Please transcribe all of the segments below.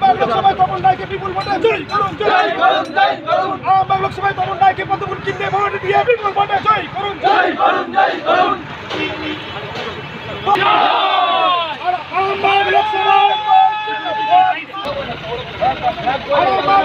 আরামবাগ লোকসভায় তপন রায়কে বিপুল ভোটে জয় করুন জয় করুন জয় করুন আম লোকসভায় তপন রায়কে পদ্মফুল কিনতে ভোট দিয়ে বিপুল ভোটে জয় করুন জয় করুন জয় করুন। লোকসভায় আরামবাগ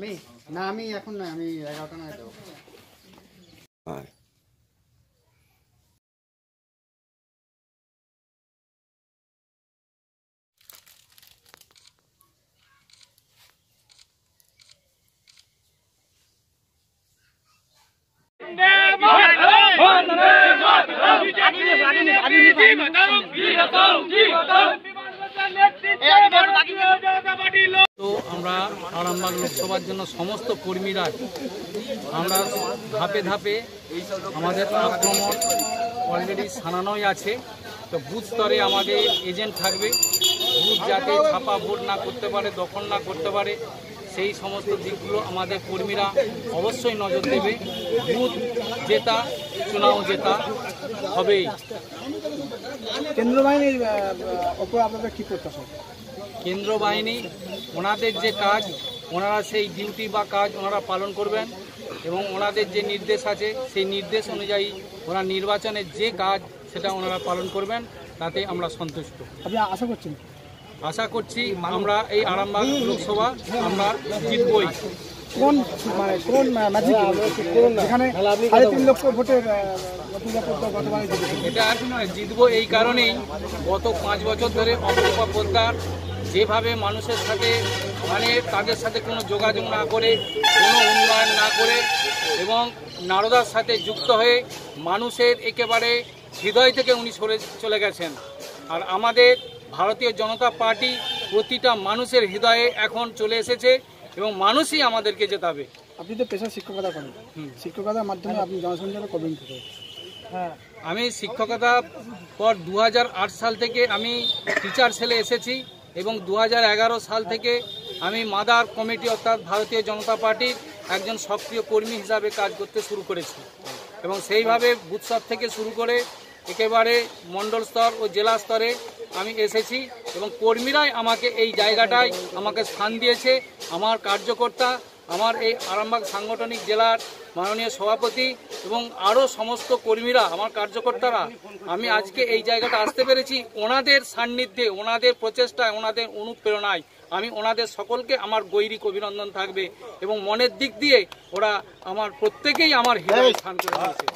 আমি না আমি এখন না আমি এগারোটা নয় দেবো তো আমরা আরামবাগ লোকসভার জন্য সমস্ত কর্মীরা আমরা ধাপে ধাপে আমাদের আক্রমণ অলরেডি সানানোই আছে। তো বুথ স্তরে আমাদের এজেন্ট থাকবে। বুথ যাতে ছাপা, ভোট না করতে পারে, দখল না করতে পারে, সেই সমস্ত দিকগুলো আমাদের কর্মীরা অবশ্যই নজর দেবে। বুথ জেতা, চুনাও জেতা হবেই। কেন্দ্র বাহিনীর ওপর আপনাদের কি প্রত্যাশা? কেন্দ্র বাহিনী ওনাদের যে কাজ ওনারা সেই ডিউটি বা কাজ ওনারা পালন করবেন এবং ওনাদের যে নির্দেশ আছে সেই নির্দেশ অনুযায়ী ওনারা নির্বাচনের যে কাজ সেটা ওনারা পালন করবেন তাতে আমরা সন্তুষ্ট। আশা করছেন? আশা করছি আমরা এই আরামবাগ লোকসভা আমরা জিতবই। কোন মানে কোন ম্যাজিক এখানে সাড়ে তিন লক্ষ ভোটের নতুন গতবারে জিতেছে। এটা জিতবো এই কারণেই গত পাঁচ বছর ধরে অপরূপা পোদ্দার যেভাবে মানুষের সাথে মানে তাদের সাথে কোনো যোগাযোগ না করে কোনো উন্নয়ন না করে এবং নারদার সাথে যুক্ত হয়ে মানুষের একেবারে হৃদয় থেকে উনি সরে চলে গেছেন। আর আমাদের ভারতীয় জনতা পার্টি প্রতিটা মানুষের হৃদয়ে এখন চলে এসেছে এবং মানুষই আমাদেরকে জেতাবে। আপনি তো পেশা শিক্ষকতা করেন। শিক্ষকতার মাধ্যমে আপনি জনসংযোগ করবেন হ্যাঁ। আমি শিক্ষকতা পর দু হাজার আট সাল থেকে আমি টিচার ছেলে এসেছি। এবং দু হাজার এগারো সাল থেকে আমি মাদার কমিটি, অর্থাৎ ভারতীয় জনতা পার্টির একজন সক্রিয় কর্মী হিসাবে কাজ করতে শুরু করেছি। এবং সেইভাবে বুথ স্তর থেকে শুরু করে একেবারে মণ্ডল স্তর ও জেলা স্তরে আমি এসেছি এবং কর্মীরাই আমাকে এই জায়গাটায় আমাকে স্থান দিয়েছে। আমার কার্যকর্তা আমার এই আরামবাগ সাংগঠনিক জেলার মাননীয় সভাপতি এবং আরও সমস্ত কর্মীরা আমার কার্যকর্তারা আমি আজকে এই জায়গাটা আসতে পেরেছি ওনাদের সান্নিধ্যে ওনাদের প্রচেষ্টায় ওনাদের অনুপ্রেরণায়। আমি ওনাদের সকলকে আমার গৈরিক অভিনন্দন থাকবে এবং মনের দিক দিয়ে ওরা আমার প্রত্যেকেই আমার হৃদয় স্থান করে দিয়েছে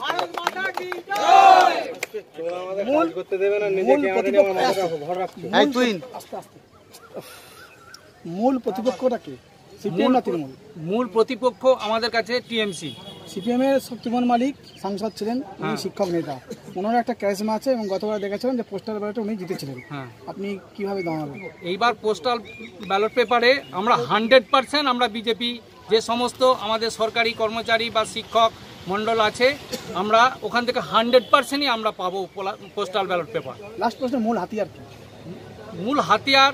মূল প্রতিপক্ষটা কি? সিপিএম না তৃণমূল? মূল প্রতিপক্ষ আমাদের কাছে টিএমসি। সিপিএম এর শক্তিমান মালিক সাংসদ ছিলেন উনি হ্যাঁ। শিক্ষক নেতা। ওনার একটা ক্যারিজমা আছে এবং গতবার দেখেছিলেন যে পোস্টাল ব্যালটে উনি জিতেছিলেন। হ্যাঁ। আপনি কীভাবে দাঁড়াবেন? এইবার পোস্টাল ব্যালট পেপারে আমরা হান্ড্রেড পার্সেন্ট আমরা বিজেপি যে সমস্ত আমাদের সরকারি কর্মচারী বা শিক্ষক মণ্ডল আছে আমরা ওখান থেকে হান্ড্রেড পার্সেন্টই আমরা পাবো পোস্টাল ব্যালট পেপার লাস্ট প্রশ্ন মূল হাতিয়ার কি? মূল হাতিয়ার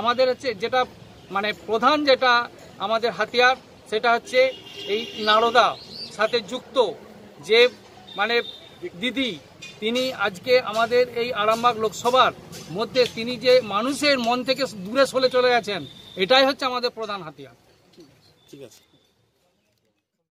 আমাদের হচ্ছে যেটা মানে প্রধান যেটা আমাদের হাতিয়ার, সেটা হচ্ছে এই নারদা সাথে যুক্ত যে মানে দিদি, তিনি আজকে আমাদের এই আরামবাগ লোকসভার মধ্যে তিনি যে মানুষের মন থেকে দূরে সরে চলে গেছেন, এটাই হচ্ছে আমাদের প্রধান হাতিয়ার। ঠিক আছে।